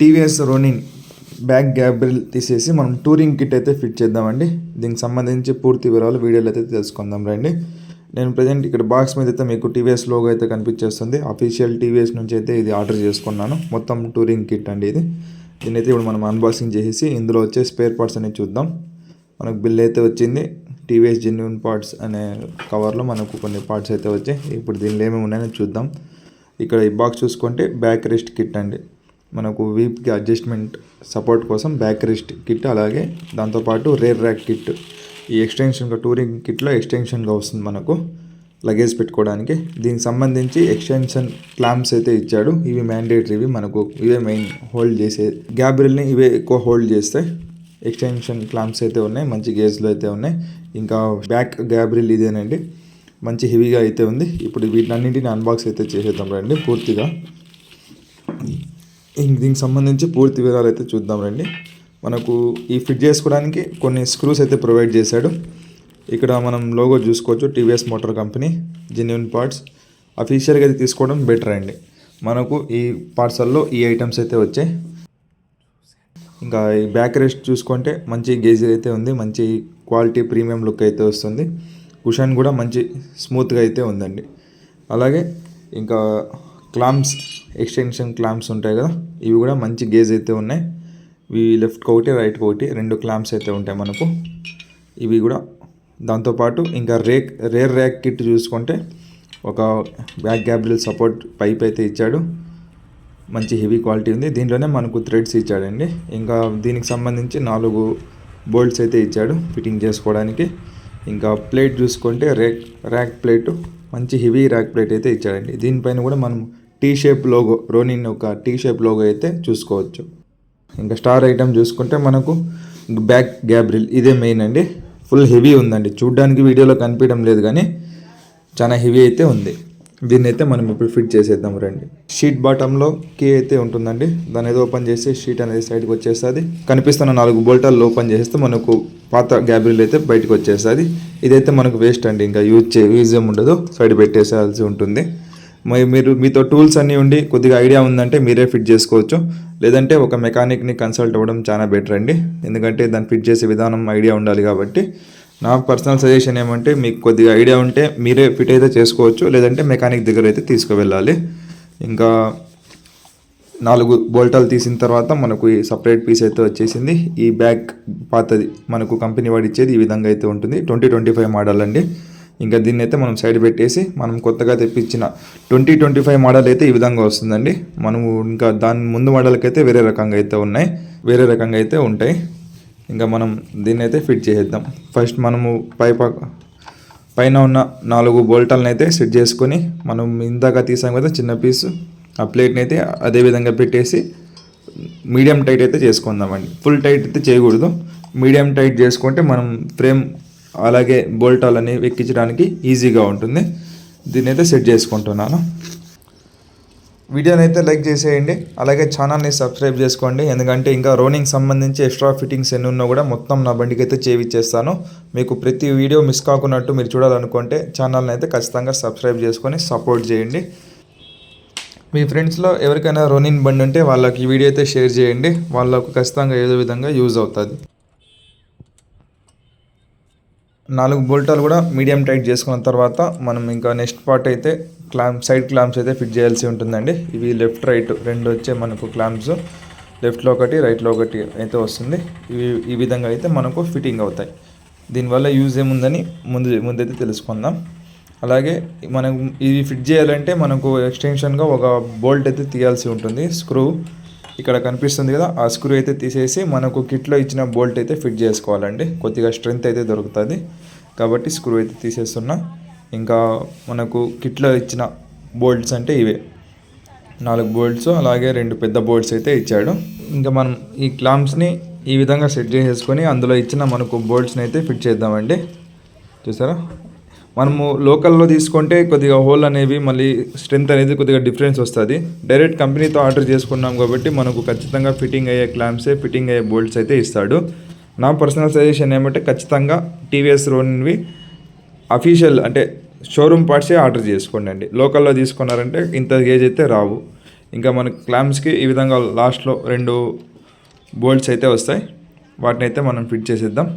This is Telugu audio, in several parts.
టీవీఎస్ రోనిన్ బ్యాక్ గ్యాబ్రిల్ తీసేసి మనం టూరింగ్ కిట్ అయితే ఫిట్ చేద్దామండి. దీనికి సంబంధించి పూర్తి వివరాలు వీడియోలో అయితే తెలుసుకుందాం రండి. నేను ప్రజెంట్ ఇక్కడ బాక్స్ మీద అయితే మీకు టీవీఎస్ లోగో అయితే కనిపించేస్తుంది. అఫీషియల్ టీవీఎస్ నుంచి అయితే ఇది ఆర్డర్ చేసుకున్నాను. మొత్తం టూరింగ్ కిట్ అండి ఇది. దీన్ని అయితే ఇప్పుడు మనం అన్బాక్సింగ్ చేసేసి ఇందులో వచ్చే స్పేర్ పార్ట్స్ అనేది చూద్దాం. మనకు బిల్ అయితే వచ్చింది. టీవీఎస్ జెన్యున్ పార్ట్స్ అనే కవర్లో మనకు కొన్ని పార్ట్స్ అయితే వచ్చాయి. ఇప్పుడు దీనిలో ఏమేమి ఉన్నాయని చూద్దాం. ఇక్కడ ఈ బాక్స్ చూసుకుంటే బ్యాక్ రెస్ట్ కిట్ అండి. మనకు వీప్కి అడ్జస్ట్మెంట్ సపోర్ట్ కోసం బ్యాక్ రిస్ట్ కిట్ అలాగే దాంతోపాటు రేర్ ర్యాక్ కిట్ ఈ ఎక్స్టెన్షన్గా టూరింగ్ కిట్లో ఎక్స్టెన్షన్గా వస్తుంది మనకు లగేజ్ పెట్టుకోవడానికి. దీనికి సంబంధించి ఎక్స్టెన్షన్ క్లాంప్స్ అయితే ఇచ్చాడు. ఇవి మ్యాండేటరీవి మనకు ఇవే మెయిన్ హోల్డ్ చేసే గ్యాబ్రిల్ని ఇవే ఎక్కువ హోల్డ్ చేస్తాయి ఎక్స్టెన్షన్ క్లాంప్స్ అయితే ఉన్నాయి మంచి గేజ్లో అయితే ఉన్నాయి. ఇంకా బ్యాక్ గ్యాబ్రిల్ ఇదేనండి. మంచి హెవీగా అయితే ఉంది. ఇప్పుడు వీటన్నింటిని అన్బాక్స్ అయితే చేసేద్దాం రండి పూర్తిగా. దీనికి సంబంధించి పూర్తి వివరాలు అయితే చూద్దాం రండి. మనకు ఈ ఫిట్ చేసుకోవడానికి కొన్ని స్క్రూస్ అయితే ప్రొవైడ్ చేశాడు. ఇక్కడ మనం లోగో చూసుకోవచ్చు TVS motor company genuine parts అఫీషియల్గా అయితే తీసుకోవడం బెటర్ అండి. మనకు ఈ పార్సల్లో ఈ ఐటమ్స్ అయితే వచ్చాయి. ఇంకా ఈ బ్యాక్ రెస్ట్ చూసుకుంటే మంచి గేజర్ అయితే ఉంది మంచి క్వాలిటీ ప్రీమియం లుక్ అయితే వస్తుంది. కుషన్ కూడా మంచి స్మూత్గా అయితే ఉందండి. అలాగే ఇంకా క్లామ్స్ ఎక్స్టెన్షన్ క్లామ్స్ ఉంటాయి కదా ఇవి కూడా మంచి గేజ్ అయితే ఉన్నాయి. ఇవి లెఫ్ట్కి ఒకటి రైట్కి ఒకటి రెండు క్లామ్స్ అయితే ఉంటాయి మనకు. ఇవి కూడా దాంతోపాటు ఇంకా రేక్ రేర్ ర్యాక్ కిట్ చూసుకుంటే ఒక బ్యాక్ గ్యాబ్రిల్ సపోర్ట్ పైప్ అయితే ఇచ్చాడు. మంచి హెవీ క్వాలిటీ ఉంది. దీంట్లోనే మనకు థ్రెడ్స్ ఇచ్చాడండి. ఇంకా దీనికి సంబంధించి నాలుగు బోల్ట్స్ అయితే ఇచ్చాడు ఫిట్టింగ్ చేసుకోవడానికి. ఇంకా ప్లేట్ చూసుకుంటే ర్యాక్ ర్యాక్ ప్లేటు మంచి హెవీ ర్యాక్ ప్లేట్ అయితే ఇచ్చాడండి. దీనిపైన కూడా మనం టీ షేప్ లోగో రోనిన్ ఒక టీ షేప్ లోగో అయితే చూసుకోవచ్చు. ఇంకా స్టార్ ఐటమ్ చూసుకుంటే మనకు బ్యాక్ గ్యాబ్రిల్ ఇదే మెయిన్ అండి. ఫుల్ హెవీ ఉందండి. చూడ్డానికి వీడియోలో కనిపించడం లేదు కానీ చాలా హెవీ అయితే ఉంది. దీన్ని అయితే మనం ఇప్పుడు ఫిట్ చేసేద్దాం రండి. షీట్ బాటంలో కీ అయితే ఉంటుందండి. దాన్ని ఏదో ఓపెన్ చేసి షీట్ అనేది సైడ్కి వచ్చేస్తుంది. కనిపిస్తున్న నాలుగు బోల్టాలు ఓపెన్ చేస్తే మనకు పాత గ్యాబ్రిల్ అయితే బయటకు వచ్చేస్తుంది. ఇదైతే మనకు వేస్ట్ అండి. ఇంకా యూజ్ చే యూజ్ ఏమి ఉండదు. సైడ్ పెట్టేసేయాల్సి ఉంటుంది. మీరు మీతో టూల్స్ అన్నీ ఉండి కొద్దిగా ఐడియా ఉందంటే మీరే ఫిట్ చేసుకోవచ్చు. లేదంటే ఒక మెకానిక్ని కన్సల్ట్ అవ్వడం చాలా బెటర్ అండి. ఎందుకంటే దాన్ని ఫిట్ చేసే విధానం ఐడియా ఉండాలి కాబట్టి. నా పర్సనల్ సజెషన్ ఏమంటే మీకు కొద్దిగా ఐడియా ఉంటే మీరే ఫిట్ అయితే చేసుకోవచ్చు. లేదంటే మెకానిక్ దగ్గర అయితే తీసుకువెళ్ళాలి. ఇంకా నాలుగు బోల్టాలు తీసిన తర్వాత మనకు ఈ సపరేట్ పీస్ అయితే వచ్చేసింది. ఈ బ్యాగ్ పాతది మనకు కంపెనీ వాడు ఇచ్చేది ఈ విధంగా అయితే ఉంటుంది. ట్వంటీ ట్వంటీ ఫైవ్ మోడల్ అండి. ఇంకా దీన్ని అయితే మనం సైడ్ పెట్టేసి మనం కొత్తగా తెప్పించిన ట్వంటీ ట్వంటీ ఫైవ్ మోడల్ అయితే ఈ విధంగా వస్తుందండి. మనము ఇంకా దాని ముందు మోడల్కి అయితే వేరే రకంగా అయితే ఉన్నాయి. వేరే రకంగా అయితే ఉంటాయి. ఇంకా మనం దీన్ని అయితే ఫిట్ చేసేద్దాం. ఫస్ట్ మనము పై పైన ఉన్న నాలుగు బోల్టాలను అయితే సెట్ చేసుకొని మనం ఇందాక తీసాం కదా చిన్న పీసు ఆ ప్లేట్ని అయితే అదే విధంగా పెట్టేసి మీడియం టైట్ అయితే చేసుకుందామండి. ఫుల్ టైట్ అయితే చేయకూడదు. మీడియం టైట్ చేసుకుంటే మనం ఫ్రేమ్ అలాగే బోల్టాలని ఎక్కించడానికి ఈజీగా ఉంటుంది. దీన్ని అయితే సెట్ చేసుకుంటున్నాను. వీడియోని అయితే లైక్ చేసేయండి. అలాగే ఛానల్ని సబ్స్క్రైబ్ చేసుకోండి. ఎందుకంటే ఇంకా రోనింగ్ సంబంధించి ఎక్స్ట్రా ఫిట్టింగ్స్ ఎన్ని ఉన్నా కూడా మొత్తం నా బండికి అయితే చేవిచ్చేస్తాను. మీకు ప్రతి వీడియో మిస్ కాకున్నట్టు మీరు చూడాలనుకుంటే ఛానల్ని అయితే ఖచ్చితంగా సబ్స్క్రైబ్ చేసుకొని సపోర్ట్ చేయండి. మీ ఫ్రెండ్స్లో ఎవరికైనా రోనిన్ బండి ఉంటే వాళ్ళకి ఈ వీడియో అయితే షేర్ చేయండి. వాళ్ళకు ఖచ్చితంగా ఏదో విధంగా యూజ్ అవుతుంది. నాలుగు బోల్టాలు కూడా మీడియం టైట్ చేసుకున్న తర్వాత మనం ఇంకా నెక్స్ట్ పార్ట్ అయితే క్లాంప్ సైడ్ క్లాంప్స్ అయితే ఫిట్ చేయాల్సి ఉంటుందండి. ఇవి లెఫ్ట్ రైట్ రెండు వచ్చే మనకు క్లాంప్స్ లెఫ్ట్లో ఒకటి రైట్లో ఒకటి అయితే వస్తుంది. ఇవి ఈ విధంగా అయితే మనకు ఫిట్టింగ్ అవుతాయి. దీనివల్ల యూజ్ ఏముందని ముందు ముందైతే తెలుసుకుందాం. అలాగే మనం ఇవి ఫిట్ చేయాలంటే మనకు ఎక్స్టెన్షన్గా ఒక బోల్ట్ అయితే తీయాల్సి ఉంటుంది స్క్రూ. ఇక్కడ కనిపిస్తుంది కదా ఆ స్క్రూ అయితే తీసేసి మనకు కిట్లో ఇచ్చిన బోల్ట్ అయితే ఫిట్ చేసుకోవాలండి. కొద్దిగా స్ట్రెంత్ అయితే దొరుకుతుంది. కాబట్టి స్క్రూ అయితే తీసేస్తున్నా. ఇంకా మనకు కిట్లో ఇచ్చిన బోల్ట్స్ అంటే ఇవే. నాలుగు బోల్ట్స్ అలాగే రెండు పెద్ద బోల్ట్స్ అయితే ఇచ్చాడు. ఇంకా మనం ఈ క్లాంప్స్ని ఈ విధంగా సెట్ చేసేసుకొని అందులో ఇచ్చిన మనకు బోల్ట్స్ని అయితే ఫిట్ చేద్దామండి. చూసారా? మనము లోకల్లో తీసుకుంటే కొద్దిగా హోల్ అనేవి మళ్ళీ స్ట్రెంత్ అనేది కొద్దిగా డిఫరెన్స్ వస్తుంది. డైరెక్ట్ కంపెనీతో ఆర్డర్ చేసుకున్నాం కాబట్టి మనకు ఖచ్చితంగా ఫిట్టింగ్ అయ్యే క్లాంప్సే ఫిట్టింగ్ అయ్యే బోల్ట్స్ అయితే ఇస్తాడు. నా పర్సనల్ సజెషన్ ఏమంటే ఖచ్చితంగా టీవీఎస్ రోన్వి అఫీషియల్ అంటే షోరూమ్ పార్ట్సే ఆర్డర్ చేసుకోండి అండి లోకల్లో తీసుకున్నారంటే ఇంత గేజ్ అయితే రావు. ఇంకా మన క్లాంప్స్కి ఈ విధంగా లాస్ట్లో రెండు బోల్ట్స్ అయితే వస్తాయి. వాటిని అయితే మనం ఫిట్ చేసేద్దాం.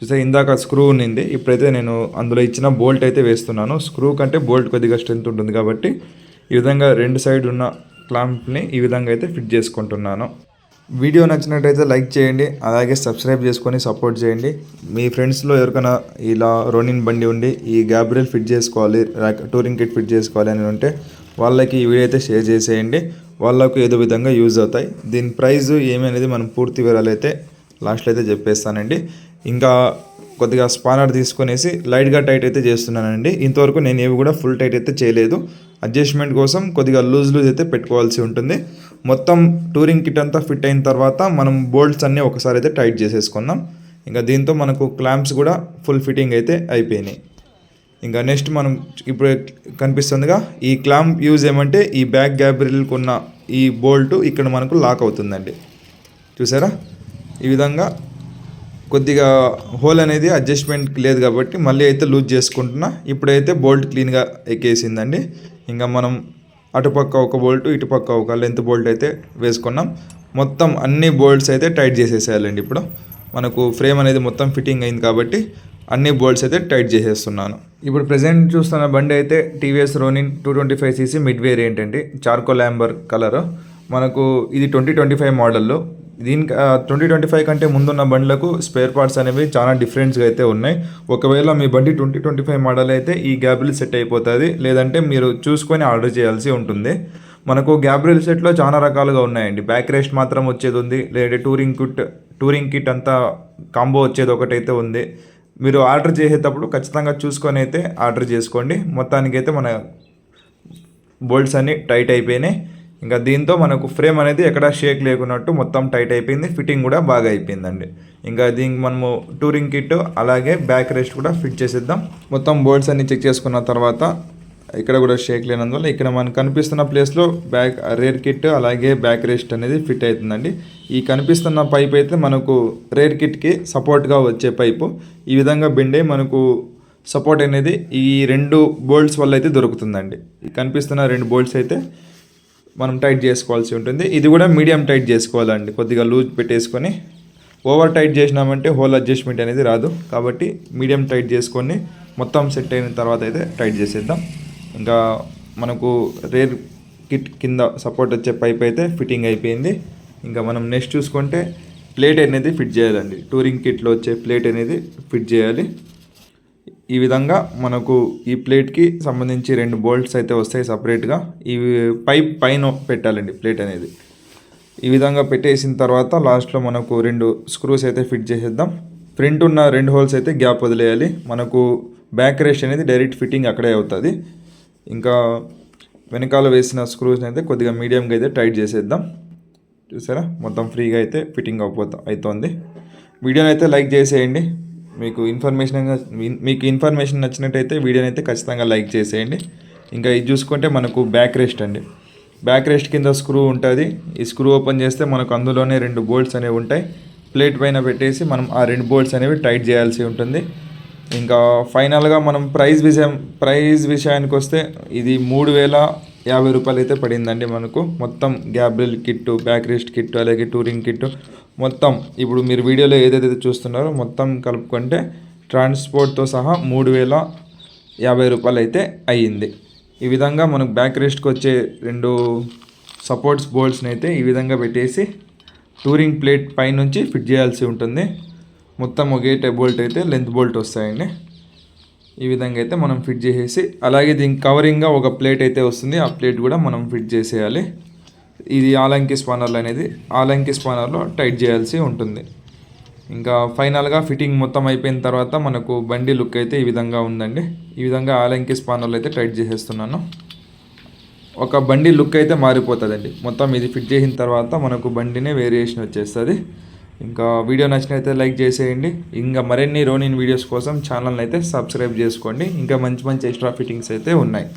చూస్తే ఇందాక స్క్రూ ఉన్నింది. ఇప్పుడైతే నేను అందులో ఇచ్చిన బోల్ట్ అయితే వేస్తున్నాను. స్క్రూ కంటే బోల్ట్ కొద్దిగా స్ట్రెంత్ ఉంటుంది కాబట్టి ఈ విధంగా రెండు సైడ్ ఉన్న క్లాంప్ని ఈ విధంగా అయితే ఫిట్ చేసుకుంటున్నాను. వీడియో నచ్చినట్టయితే లైక్ చేయండి. అలాగే సబ్స్క్రైబ్ చేసుకొని సపోర్ట్ చేయండి. మీ ఫ్రెండ్స్లో ఎవరికైనా ఇలా రోనిన్ బండి ఉండి ఈ గ్యాబ్రియల్ ఫిట్ చేసుకోవాలి టూరింగ్ కిట్ ఫిట్ చేసుకోవాలి అని ఉంటే వాళ్ళకి ఈ వీడియో అయితే షేర్ చేసేయండి. వాళ్ళకు ఏదో విధంగా యూజ్ అవుతాయి. దీని ప్రైజు ఏమనేది మనం పూర్తి వివరాలు అయితే లాస్ట్లో అయితే చెప్పేస్తానండి. ఇంకా కొద్దిగా స్పానర్ తీసుకునేసి లైట్గా టైట్ అయితే చేస్తున్నానండి. ఇంతవరకు నేను ఏవి కూడా ఫుల్ టైట్ అయితే చేయలేదు. అడ్జస్ట్మెంట్ కోసం కొద్దిగా లూజ్ లూజ్ అయితే పెట్టుకోవాల్సి ఉంటుంది. మొత్తం టూరింగ్ కిట్ అంతా ఫిట్ అయిన తర్వాత మనం బోల్ట్స్ అన్నీ ఒకసారి అయితే టైట్ చేసేసుకుందాం. ఇంకా దీంతో మనకు క్లాంప్స్ కూడా ఫుల్ ఫిట్టింగ్ అయితే అయిపోయినాయి. ఇంకా నెక్స్ట్ మనం ఇప్పుడు కనిపిస్తుందిగా ఈ క్లాంప్ యూజ్ ఏమంటే ఈ బ్యాక్ గ్యాబ్రిల్కి ఉన్న ఈ బోల్ట్ ఇక్కడ మనకు లాక్ అవుతుందండి. చూసారా? ఈ విధంగా కొద్దిగా హోల్ అనేది అడ్జస్ట్మెంట్ లేదు కాబట్టి మళ్ళీ అయితే లూజ్ చేసుకుంటున్నా. ఇప్పుడైతే బోల్ట్ క్లీన్గా ఎక్కేసిందండి. ఇంకా మనం అటుపక్క ఒక బోల్ట్ ఇటుపక్క ఒక లెంత్ బోల్ట్ అయితే వేసుకున్నాం. మొత్తం అన్ని బోల్ట్స్ అయితే టైట్ చేసేసేయాలండి ఇప్పుడు. మనకు ఫ్రేమ్ అనేది మొత్తం ఫిట్టింగ్ అయింది కాబట్టి అన్ని బోల్ట్స్ అయితే టైట్ చేసేస్తున్నాను. ఇప్పుడు ప్రజెంట్ చూస్తున్న బండి అయితే TVS Ronin two twenty five CC mid variant అండి చార్కోల్ యాంబర్ కలర్. మనకు ఇది ట్వంటీ ట్వంటీ ఫైవ్ మోడల్లో. దీనికి ట్వంటీ ట్వంటీ ఫైవ్ కంటే ముందున్న బండ్లకు స్పేర్ పార్ట్స్ అనేవి చాలా డిఫరెంట్స్గా అయితే ఉన్నాయి. ఒకవేళ మీ బండి ట్వంటీ ట్వంటీ ఫైవ్ మోడల్ అయితే ఈ గ్యాబ్రిల్ సెట్ అయిపోతుంది. లేదంటే మీరు చూసుకొని ఆర్డర్ చేయాల్సి ఉంటుంది. మనకు గ్యాబ్రిల్ సెట్లో చాలా రకాలుగా ఉన్నాయండి. బ్యాక్ రెస్ట్ మాత్రం వచ్చేది ఉంది. లేదంటే టూరింగ్ కిట్ టూరింగ్ కిట్ అంతా కాంబో వచ్చేది ఒకటైతే ఉంది. మీరు ఆర్డర్ చేసేటప్పుడు ఖచ్చితంగా చూసుకొని అయితే ఆర్డర్ చేసుకోండి. మొత్తానికైతే మన బోల్ట్స్ అన్ని టైట్ అయిపోయినాయి. ఇంకా దీంతో మనకు ఫ్రేమ్ అనేది ఎక్కడ షేక్ లేకున్నట్టు మొత్తం టైట్ అయిపోయింది ఫిట్టింగ్ కూడా బాగా అయిపోయిందండి. ఇంకా దీనికి మనము టూరింగ్ కిట్ అలాగే బ్యాక్ రెస్ట్ కూడా ఫిట్ చేసేద్దాం. మొత్తం బోర్డ్స్ అన్ని చెక్ చేసుకున్న తర్వాత ఇక్కడ కూడా షేక్ లేనందువల్ల ఇక్కడ మనకు కనిపిస్తున్న ప్లేస్లో బ్యాక్ రేర్ కిట్ అలాగే బ్యాక్ రెస్ట్ అనేది ఫిట్ అవుతుందండి. ఈ కనిపిస్తున్న పైప్ అయితే మనకు రేర్ కిట్కి సపోర్ట్గా వచ్చే పైపు. ఈ విధంగా బెండే మనకు సపోర్ట్ అనేది ఈ రెండు బోల్ట్స్ వల్ల అయితే దొరుకుతుందండి. కనిపిస్తున్న రెండు బోల్ట్స్ అయితే మనం టైట్ చేసుకోవాల్సి ఉంటుంది. ఇది కూడా మీడియం టైట్ చేసుకోవాలండి. కొద్దిగా లూజ్ పెట్టేసుకొని ఓవర్ టైట్ చేసినామంటే హోల్ అడ్జస్ట్మెంట్ అనేది రాదు. కాబట్టి మీడియం టైట్ చేసుకొని మొత్తం సెట్ అయిన తర్వాత అయితే టైట్ చేసేద్దాం. ఇంకా మనకు రేర్ కిట్ కింద సపోర్ట్ వచ్చే పైప్ అయితే ఫిట్టింగ్ అయిపోయింది. ఇంకా మనం నెక్స్ట్ చూసుకుంటే ప్లేట్ అనేది ఫిట్ చేయాలండి. టూరింగ్ కిట్లో వచ్చే ప్లేట్ అనేది ఫిట్ చేయాలి. ఈ విధంగా మనకు ఈ ప్లేట్కి సంబంధించి రెండు బోల్ట్స్ అయితే వస్తాయి సపరేట్గా. ఇవి పైప్ పైన పెట్టాలండి ప్లేట్ అనేది. ఈ విధంగా పెట్టేసిన తర్వాత లాస్ట్లో మనకు రెండు స్క్రూస్ అయితే ఫిట్ చేసేద్దాం. ఫ్రంట్ ఉన్న రెండు హోల్స్ అయితే గ్యాప్ వదిలేయాలి. మనకు బ్యాక్ రేష్ అనేది డైరెక్ట్ ఫిట్టింగ్ అక్కడే అవుతుంది. ఇంకా వెనకాల వేసిన స్క్రూస్ని అయితే కొద్దిగా మీడియంగా అయితే టైట్ చేసేద్దాం. చూసారా? మొత్తం ఫ్రీగా అయితే ఫిట్టింగ్ అయిపోతా అవుతుంది వీడియోని అయితే లైక్ చేసేయండి. మీకు ఇన్ఫర్మేషన్ మీకు ఇన్ఫర్మేషన్ నచ్చినట్టయితే వీడియోని అయితే ఖచ్చితంగా లైక్ చేసేయండి. ఇంకా ఇది చూసుకుంటే మనకు బ్యాక్ రెస్ట్ అండి. బ్యాక్ రెస్ట్ కింద స్క్రూ ఉంటుంది. ఈ స్క్రూ ఓపెన్ చేస్తే మనకు అందులోనే రెండు బోల్ట్స్ అనేవి ఉంటాయి. ప్లేట్ పైన పెట్టేసి మనం ఆ రెండు బోల్ట్స్ అనేవి టైట్ చేయాల్సి ఉంటుంది. ఇంకా ఫైనల్గా మనం ప్రైస్ విషయం ప్రైస్ విషయానికి వస్తే ఇది మూడు వేల యాభై రూపాయలు అయితే పడిందండి మనకు. మొత్తం Gabriel kit back rest kit అలాగే టూరింగ్ కిట్టు మొత్తం ఇప్పుడు మీరు వీడియోలో ఏదైతే చూస్తున్నారో మొత్తం కలుపుకుంటే ట్రాన్స్పోర్ట్తో సహా మూడు వేల యాభై రూపాయలు అయితే అయ్యింది. ఈ విధంగా మనకు బ్యాక్ రెస్ట్కి వచ్చే రెండు సపోర్ట్స్ బోల్ట్స్ని అయితే ఈ విధంగా పెట్టేసి టూరింగ్ ప్లేట్ పైనుంచి ఫిట్ చేయాల్సి ఉంటుంది. మొత్తం ఒకే టైప్ బోల్ట్ అయితే లెంత్ బోల్ట్ వస్తాయండి. ఈ విధంగా అయితే మనం ఫిట్ చేసేసి అలాగే దీనికి కవరింగ్గా ఒక ప్లేట్ అయితే వస్తుంది. ఆ ప్లేట్ కూడా మనం ఫిట్ చేసేయాలి. ఇది ఆలంకి స్పానర్లు అనేది ఆలంకి స్పానర్లో టైట్ చేయాల్సి ఉంటుంది. ఇంకా ఫైనల్గా ఫిట్టింగ్ మొత్తం అయిపోయిన తర్వాత మనకు బండి లుక్ అయితే ఈ విధంగా ఉందండి. ఈ విధంగా ఆలంకి స్పానర్లు అయితే టైట్ చేసేస్తున్నాను. ఒక బండి లుక్ అయితే మారిపోతుందండి. మొత్తం ఇది ఫిట్ చేసిన తర్వాత మనకు బండినే వేరియేషన్ వచ్చేస్తుంది. ఇంకా వీడియో నచ్చినైతే లైక్ చేసేయండి. ఇంకా మరిన్ని రోనిన్ వీడియోస్ కోసం ఛానల్ని అయితే సబ్స్క్రైబ్ చేసుకోండి. ఇంకా మంచి మంచి ఎక్స్ట్రా ఫిట్టింగ్స్ అయితే ఉన్నాయి.